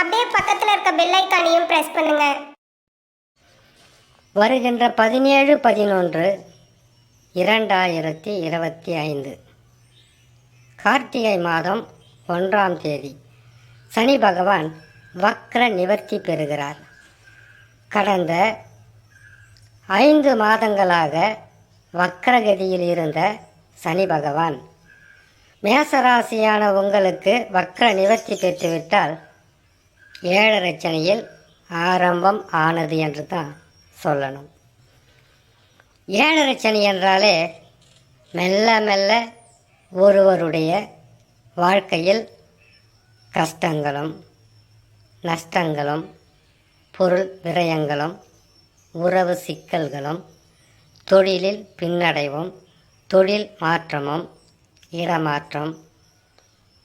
அப்படியே பக்கத்தில் இருக்க பெல் ஐக்கானையும் பிரஸ் பண்ணுங்க. வருகின்ற பதினேழு பதினொன்று இரண்டாயிரத்தி இருபத்தி ஐந்து. கார்த்திகை மாதம் ஒன்றாம் தேதி. சனி பகவான் வக்ர நிவர்த்தி பெறுகிறார். கடந்த ஐந்து மாதங்களாக வக்ரகதியில் இருந்த சனி பகவான் மேசராசியான உங்களுக்கு வக்ர நிவர்த்தி பெற்றுவிட்டால் ஏழரச்சனையில் ஆரம்பம் ஆனது என்று தான் சொல்லணும். ஏழரச்சனை என்றாலே மெல்ல மெல்ல ஒருவருடைய வாழ்க்கையில் கஷ்டங்களும் நஷ்டங்களும் பொருள் விரயங்களும் உறவு சிக்கல்களும் தொழிலில் பின்னடைவும் தொழில் மாற்றமும் இடமாற்றம்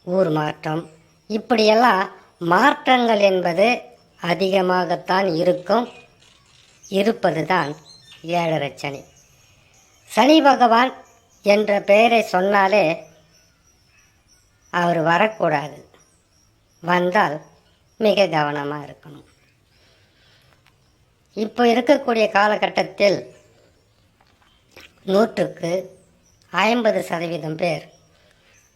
ஊர் மாற்றம் இப்படியெல்லாம் மாற்றங்கள் என்பது அதிகமாகத்தான் இருக்கும். இருப்பது தான் ஏழரை சனி. சனி பகவான் என்ற பெயரை சொன்னாலே அவர் வரக்கூடாது. வந்தால் மிக கவனமாக இருக்கணும். இப்போ இருக்கக்கூடிய காலகட்டத்தில் நூற்றுக்கு ஐம்பது சதவீதம் பேர்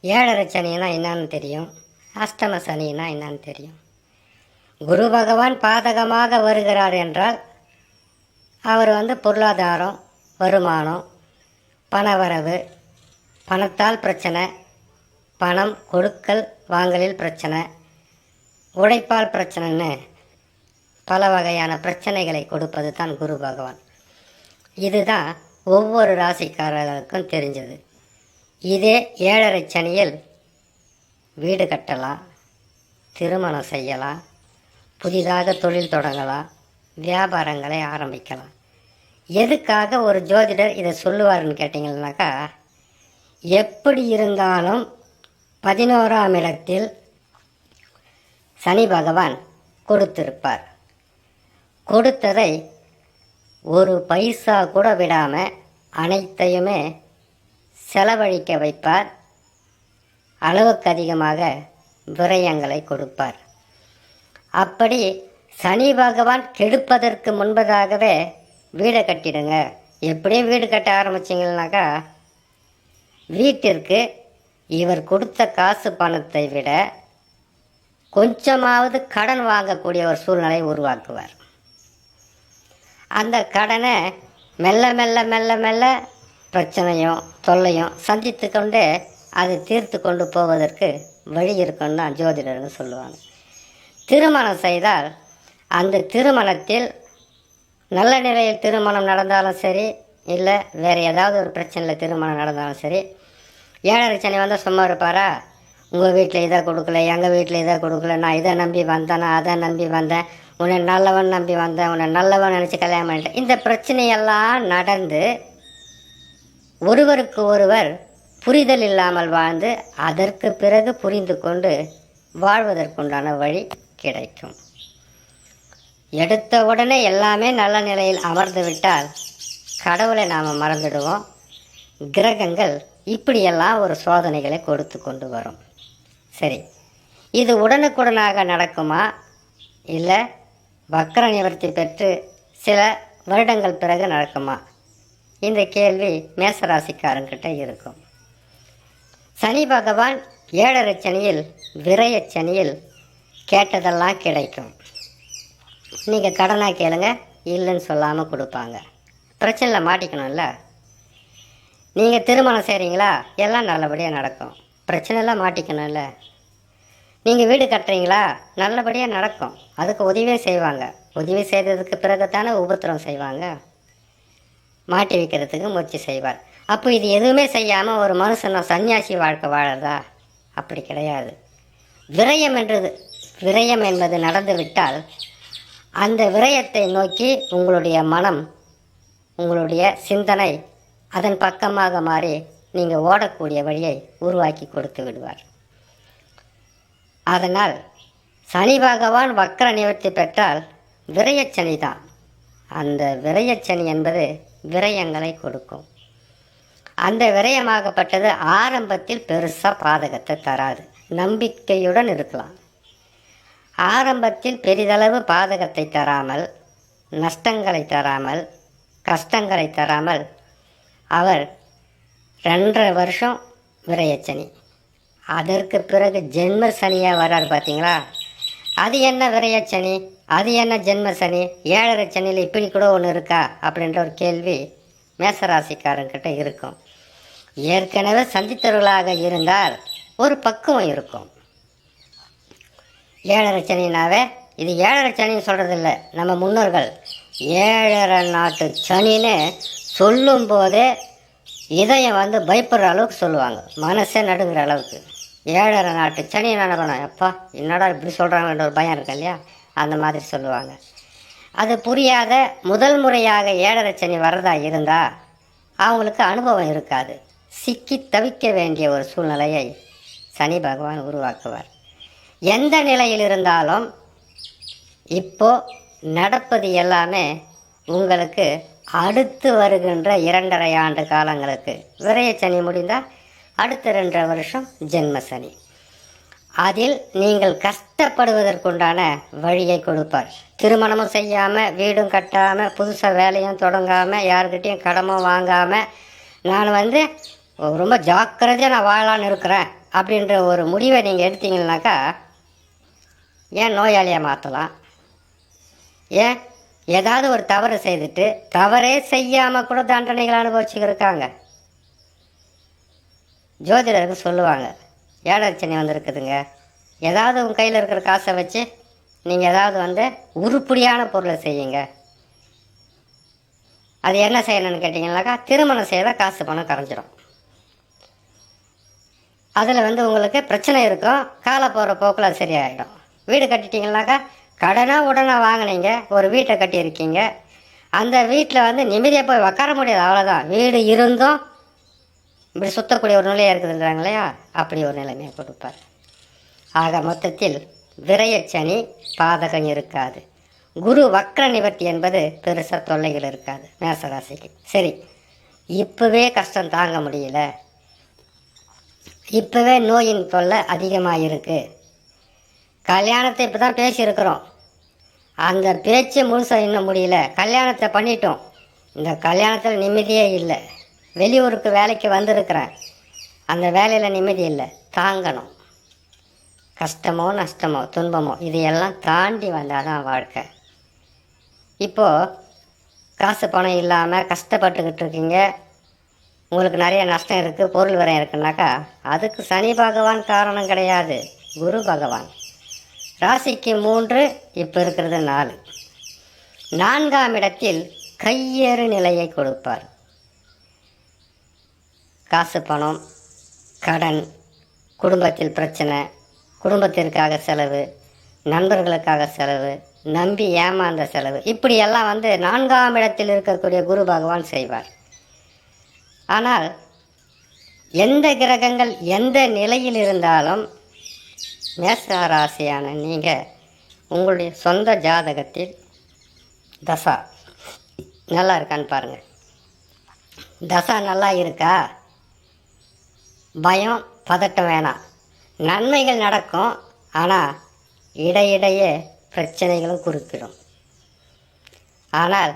ஏழரை சனினா என்னன்னு தெரியும். அஷ்டம சனினா என்னன்னு தெரியும். குரு பகவான் பாதகமாக வருகிறார் என்றால் அவர் வந்து பொருளாதாரம் வருமானம் பணவரவு பணத்தால் பிரச்சனை பணம் கொடுக்கல் வாங்கலில் பிரச்சனை உழைப்பால் பிரச்சனைன்னு பல வகையான பிரச்சனைகளை கொடுப்பது தான் குரு பகவான். இதுதான் ஒவ்வொரு ராசிக்காரர்களுக்கும் தெரிஞ்சது. இதே ஏழரை சனியில் வீடு கட்டலாம் திருமணம் செய்யலாம் புதிதாக தொழில் தொடங்கலாம் வியாபாரங்களை ஆரம்பிக்கலாம் எதுக்காக ஒரு ஜோதிடர் இதை சொல்லுவாருன்னு கேட்டிங்கன்னாக்கா எப்படி இருந்தாலும் பதினோராம் இடத்தில் சனி பகவான் கொடுத்திருப்பார். கொடுத்ததை ஒரு பைசா கூட விடாமல் அனைத்தையுமே செலவழிக்க வைப்பார். அளவுக்கு அதிகமாக விரயங்களை கொடுப்பார். அப்படி சனி பகவான் கெடுப்பதற்கு முன்பதாகவே வீடை கட்டிடுங்க. எப்படியும் வீடு கட்ட ஆரம்பிச்சிங்கனாக்கா வீட்டிற்கு இவர் கொடுத்த காசு பணத்தை விட கொஞ்சமாவது கடன் வாங்கக்கூடிய ஒரு சூழ்நிலையை உருவாக்குவார். அந்த கடனை மெல்ல மெல்ல மெல்ல மெல்ல பிரச்சனையும் தொல்லையும் சந்தித்து கொண்டு அதை தீர்த்து கொண்டு போவதற்கு வழி இருக்குன்னு தான் ஜோதிடர்கள் சொல்லுவாங்க. திருமணம் செய்தால் அந்த திருமணத்தில் நல்ல நிலையில் திருமணம் நடந்தாலும் சரி இல்லை வேறு ஏதாவது ஒரு பிரச்சனையில் திருமணம் நடந்தாலும் சரி ஏழரை சனி வந்தால் சும்மா இருப்பாரா? உங்கள் வீட்டில் இதை கொடுக்கல எங்கள் வீட்டில் இதை கொடுக்கல நான் இதை நம்பி வந்தேன் நான் அதை நம்பி வந்தேன் உன்னை நல்லவன் நம்பி வந்தேன் உன்னை நல்லவன் நினச்சி கல்யாணம் பண்ணிட்டேன். இந்த பிரச்சனையெல்லாம் நடந்து ஒருவருக்கு ஒருவர் புரிதல் இல்லாமல் வாழ்ந்து அதற்கு பிறகு புரிந்து கொண்டு வாழ்வதற்குண்டான வழி கிடைக்கும். எடுத்த உடனே எல்லாமே நல்ல நிலையில் அமர்ந்து விட்டால் கடவுளை நாம் மறந்துடுவோம். கிரகங்கள் இப்படியெல்லாம் ஒரு சோதனைகளை கொடுத்து கொண்டு வரும். சரி இது உடனுக்குடனாக நடக்குமா? இல்லை வக்கர நிவர்த்தி பெற்று சில வருடங்கள் பிறகு நடக்குமா? இந்த கேள்வி மேசராசிக்காரங்கிட்ட இருக்கும். சனி பகவான் ஏழரை சனியில் விரைய சனியில் கேட்டதெல்லாம் கிடைக்கும். நீங்கள் கடனாக கேளுங்க இல்லைன்னு சொல்லாமல் கொடுப்பாங்க. பிரச்சனையில் மாட்டிக்கணும்ல? நீங்கள் திருமணம் செய்கிறீங்களா எல்லாம் நல்லபடியாக நடக்கும். பிரச்சனைலாம் மாட்டிக்கணும்ல? நீங்கள் வீடு கட்டுறீங்களா? நல்லபடியாக நடக்கும். அதுக்கு உதவியும் செய்வாங்க. உதவி செய்ததுக்கு பிறகு தானே உபத்திரம் செய்வாங்க. மாட்டி வைக்கிறதுக்கு முயற்சி செய்வார். அப்போ இது எதுவுமே செய்யாமல் ஒரு மனுஷன் சன்னியாசி வாழ்க்கை வாழறதா? அப்படி கிடையாது. விரயம் என்றது விரயம் என்பது நடந்துவிட்டால் அந்த விரயத்தை நோக்கி உங்களுடைய மனம் உங்களுடைய சிந்தனை அதன் பக்கமாக மாறி நீங்கள் ஓடக்கூடிய வழியை உருவாக்கி கொடுத்து விடுவார். அதனால் சனி பகவான் வக்கர நிவர்த்தி பெற்றால் விரயச்சனி தான் அந்த விரயச்சனி என்பது விரயங்களை கொடுக்கும். அந்த விரயமாகப்பட்டது ஆரம்பத்தில் பெருசாக பாதகத்தை தராது. நம்பிக்கையுடன் இருக்கலாம். ஆரம்பத்தில் பெரிதளவு பாதகத்தை தராமல் நஷ்டங்களை தராமல் கஷ்டங்களை தராமல் அவர் ரெண்டரை வருஷம் விரயச்சனி அதற்கு பிறகு ஜென்ம சனியாக வர்றார் பார்த்தீங்களா அது என்ன விரயச்சனி அது என்ன ஜென்ம சனி? ஏழரை சனியில் இப்படி கூட ஒன்று இருக்கா? அப்படின்ற ஒரு கேள்வி மேசராசிக்காரங்கிட்ட இருக்கும். ஏற்கனவே சந்தித்தவர்களாக இருந்தால் ஒரு பக்குவம் இருக்கும். ஏழரை சனினாவே இது ஏழரை சனின்னு சொல்கிறது இல்லை நம்ம முன்னோர்கள். ஏழரை நாட்டு சனின்னு சொல்லும்போதே இதயம் வந்து பயப்படுற அளவுக்கு சொல்லுவாங்க. மனசே நடுங்கிற அளவுக்கு. ஏழரை நாட்டு சனி நடக்கணும் எப்பா என்னடா இப்படி சொல்கிறாங்கன்ற ஒரு பயம் இருக்கு இல்லையா? அந்த மாதிரி சொல்லுவாங்க. அது புரியாத முதல் முறையாக ஏழரை சனி வரதா இருந்தால் அவங்களுக்கு அனுபவம் இருக்காது. சிக்கி தவிக்க வேண்டிய ஒரு சூழ்நிலையை சனி பகவான் உருவாக்குவார். எந்த நிலையில் இருந்தாலும் இப்போ நடப்பது எல்லாமே உங்களுக்கு அடுத்து வருகின்ற இரண்டரை ஆண்டு காலங்களுக்கு. விரைய சனி முடிந்தால் அடுத்த ரெண்டரை வருஷம் ஜென்ம சனி. அதில் நீங்கள் கஷ்டப்படுவதற்குண்டான வழியை கொடுப்பார். திருமணமும் செய்யாமல் வீடும் கட்டாமல் புதுசாக வேலையும் தொடங்காமல் யாருக்கிட்டேயும் கடமும் வாங்காமல் நான் வந்து ரொம்ப ஜாக்கிரதையாக நான் வாழலான்னு இருக்கிறேன் அப்படின்ற ஒரு முடிவை நீங்கள் எடுத்தீங்கன்னாக்கா ஏன் நோயாளியாக மாற்றலாம் ஏன் ஏதாவது ஒரு தவறு செய்துட்டு தவறே செய்யாமல் கூட தண்டனைகள் அனுபவிச்சுக்கிருக்காங்க. ஜோதிடருக்கு சொல்லுவாங்க ஏழரச்சனை வந்துருக்குதுங்க? ஏதாவது உங்கள் கையில் இருக்கிற காசை வச்சு நீங்கள் ஏதாவது வந்து உருப்படியான பொருளை செய்யுங்க. அது என்ன செய்யணும்னு கேட்டிங்கனாக்கா திருமணம் செய்த காசு பணம் கரைஞ்சிரும். அதில் வந்து உங்களுக்கு பிரச்சனை இருக்கும். காலை போகிற போக்கில் அது சரியாயிடும். வீடு கட்டிட்டீங்கன்னாக்கா கடனாக உடனே வாங்கினீங்க. ஒரு வீட்டை கட்டியிருக்கீங்க. அந்த வீட்டில் வந்து நிம்மதியாக போய் உக்கார முடியாது. அவ்வளோதான் வீடு இருந்தும் இப்படி சுத்தக்கூடிய ஒரு நிலையாக இருக்குதுன்றாங்க இல்லையா? அப்படி ஒரு நிலைமையை கொடுப்பார். ஆக மொத்தத்தில் விரயச்சனி பாதகம் இருக்காது. குரு வக்ர நிவர்த்தி என்பது பெருசாக தொல்லைகள் இருக்காது. மேசராசிக்கு. சரி இப்போவே கஷ்டம் தாங்க முடியல. இப்போவே நோயின் தொல்லை அதிகமாக இருக்குது கல்யாணத்தை இப்போ தான் பேசியிருக்கிறோம். அந்த பேச்சு முழுசாக இன்னும் முடியல. கல்யாணத்தை பண்ணிட்டோம். இந்த கல்யாணத்தில் நிம்மதியே இல்லை. வெளியூருக்கு வேலைக்கு வந்திருக்கிறேன். அந்த வேலையில் நிம்மதி இல்லை. தாங்கணும். கஷ்டமோ நஷ்டமோ துன்பமோ இதையெல்லாம் தாண்டி வந்தால் தான் வாழ்க்கை. இப்போது காசு பணம் இல்லாமல் கஷ்டப்பட்டுக்கிட்டு இருக்கீங்க. உங்களுக்கு நிறைய நஷ்டம் இருக்குது பொருள் விரயம் இருக்குனாக்கா அதுக்கு சனி பகவான் காரணம் கிடையாது. குரு பகவான். ராசிக்கு மூன்று இப்போ இருக்கிறது நாலு. நான்காம் இடத்தில் கையேறு நிலையை கொடுப்பார். காசு பணம் கடன் குடும்பத்தில் பிரச்சனை குடும்பத்திற்காக செலவு நண்பர்களுக்காக செலவு நம்பி ஏமாந்த செலவு. இப்படியெல்லாம் வந்து நான்காம் இடத்தில் இருக்கக்கூடிய குரு பகவான் செய்வார். ஆனால் எந்த கிரகங்கள் எந்த நிலையில் இருந்தாலும் மேசராசியான நீங்கள் உங்களுடைய சொந்த ஜாதகத்தில் தசா நல்லா இருக்கான்னு பாருங்கள் தசா நல்லா இருக்கா? பயம் பதட்டம் வேணாம். நன்மைகள் நடக்கும் ஆனால் இடையிடையே பிரச்சனைகளும் குறுக்கிடும். ஆனால்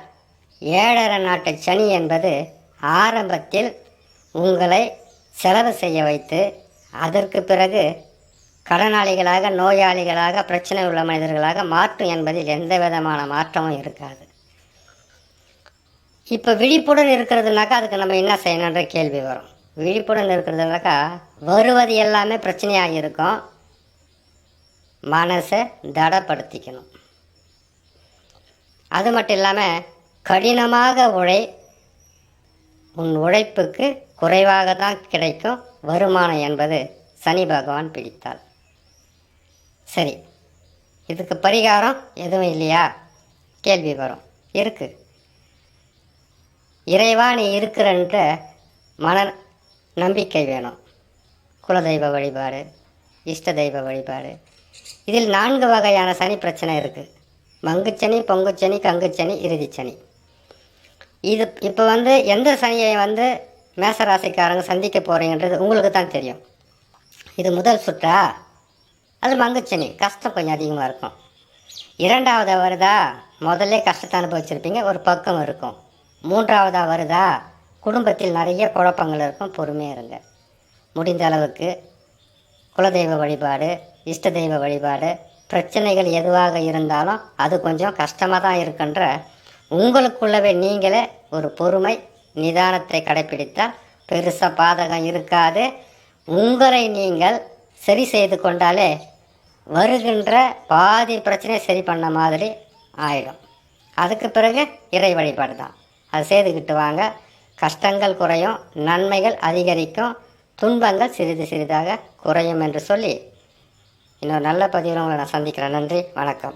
ஏழரை நாட்டு சனி என்பது ஆரம்பத்தில் உங்களை செலவு செய்ய வைத்து அதற்கு பிறகு கடனாளிகளாக நோயாளிகளாக பிரச்சனை உள்ள மனிதர்களாக மாற்றும் என்பதில் எந்த விதமான மாற்றமும் இருக்காது. இப்போ விழிப்புடன் இருக்கிறதுனாக்கா அதுக்கு நம்ம என்ன செய்யணுன்ற கேள்வி வரும். விழிப்புடன் இருக்கிறதுனாக்கா வருவது எல்லாமே பிரச்சனையாக இருக்கும். மனசை தடப்படுத்திக்கணும். அது மட்டும் இல்லாமல் கடினமாக உழை உன் உழைப்புக்கு குறைவாக தான் கிடைக்கும் வருமானம் என்பது சனி பகவான் பிடித்தால் சரி இதுக்கு பரிகாரம் எதுவும் இல்லையா? கேள்வி வரும். இருக்கு. இறைவா நீ இருக்கிறன்ற மன நம்பிக்கை வேணும். குலதெய்வ வழிபாடு இஷ்ட தெய்வ வழிபாடு. இதில் நான்கு வகையான சனி பிரச்சனை இருக்குது மங்குச்சனி பொங்குச்சனி கங்குச்சனி இறுதிச்சனி. இது இப்போ வந்து எந்த சனியை வந்து மேசராசிக்காரங்க சந்திக்க போகிறீங்கன்றது உங்களுக்கு தான் தெரியும். இது முதல் சுற்றா? அது மங்குச்சனி. கஷ்டம் கொஞ்சம் அதிகமாக இருக்கும். இரண்டாவதாக வருதா? முதல்ல கஷ்டத்தை அனுபவிச்சிருப்பீங்க. ஒரு பக்கம் இருக்கும். மூன்றாவதாக வருதா? குடும்பத்தில் நிறைய குழப்பங்கள் இருக்கும். பொறுமையாக இருங்க. முடிந்த அளவுக்கு குலதெய்வ வழிபாடு இஷ்ட தெய்வ வழிபாடு பிரச்சனைகள் எதுவாக இருந்தாலும் அது கொஞ்சம் கஷ்டமாக தான் இருக்குன்ற உங்களுக்குள்ளவே நீங்களே ஒரு பொறுமை நிதானத்தை கடைப்பிடித்தால் பெருசாக பாதகம் இருக்காது. உங்களை நீங்கள் சரி செய்து கொண்டாலே வருகின்ற பாதி பிரச்சனையை சரி பண்ண மாதிரி ஆயிடும். அதுக்கு பிறகு இறை வழிபாடு தான். அது செய்துக்கிட்டு வாங்க. கஷ்டங்கள் குறையும் நன்மைகள் அதிகரிக்கும் துன்பங்கள் சிறிது சிறிதாக குறையும் என்று சொல்லி இன்னொரு நல்ல பதிவில் உங்களை நான் சந்திக்கிறேன். நன்றி வணக்கம்.